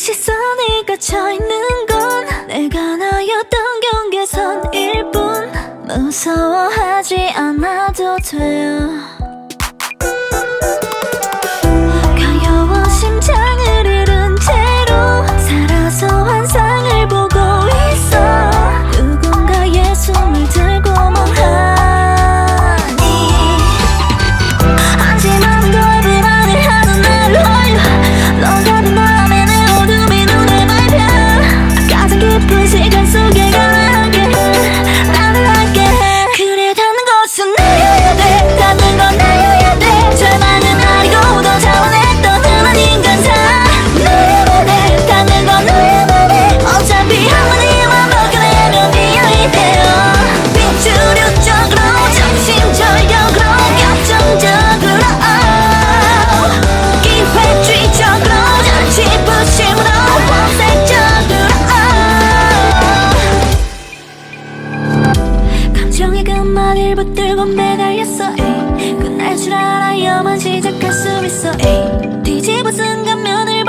시선이 갇혀있는 건 내가 나였던 경계선일 뿐. 무서워하지 않아도 돼요. 걸렸어 에이. 끝날 줄 알아야만 시작할 수 있어 에이. 뒤집어 쓴 가면을